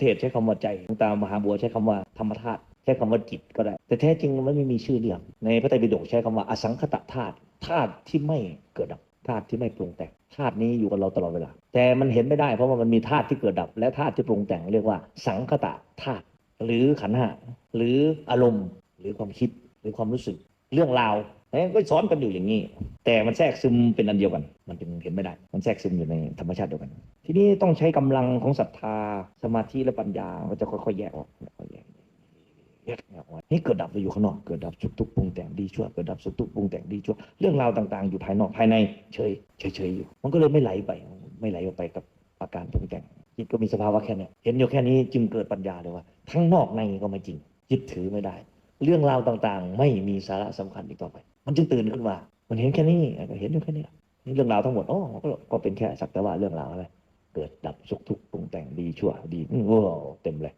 เทศใช้คำว่าใจตามหาบัวใช้คำว่าธรรมธาตุใช้คำว่าจิตก็ได้ แต่แท้จริงมันไม่มีชื่อเรียกในพระไตรปิฎกใช้คำว่าอสังคตธาตุธาตุที่ไม่เกิดดับธาตุที่ไม่ปรุงแต่งธาตุนี้อยู่กับเราตลอดเวลา แต่มันเห็นไม่ได้เพราะว่ามันมีธาตุที่เกิดดับ และธาตุที่ปรุงแต่งเรียกว่าสังคตธาตุหรือขันห้าหรืออารมณ์ หรือความคิดหรือความรู้สึกเรื่องราวก็สอนกันอยู่อย่างนี้ แต่มันแทรกซึมเป็นอันเดียวกัน มันจึงเห็นไม่ได้ มันแทรกซึมอยู่ในธรรมชาติเดียวกัน ทีนี้ต้องใช้กำลังของศรัทธาสมาธิและปัญญามันจะค่อยๆแยกออกค่อยๆแยกแยกอกมานี่เกิดดับเราอยู่ข้างนอก เกิดดับสุขทุกปรุงแต่งดีชั่ว เกิดดับสุขทุกปรุงแต่งดีชั่ว เรื่องราวต่างๆ อยู่ภายนอกภายในเฉยเฉยๆอยู่ มันก็เลยไม่ไหลไป ไม่ไหลออกไปกับอาการปรุงแต่ง จิตก็มีสภาวะแค่นี้เห็นอยู่แค่นี้จึงเกิดปัญญาเลยว่า ทั้งนอกในก็ไม่จริงยึดถือไม่ได้ เรื่องราวต่างๆ ไม่มีสาระสำคัญอีกต่อไป มันจึงตื่นขึ้นมา มันเห็นแค่นี้ก็เห็นอยู่แค่นี้นี่เรื่องราวทั้งหมดอ๋อก็ก็เป็นแค่สักแต่ว่าเรื่องราวอะไรเกิดดับสุขทุกข์ปรุงแต่งดีชั่วดีอื้อโอ้เต็มเลย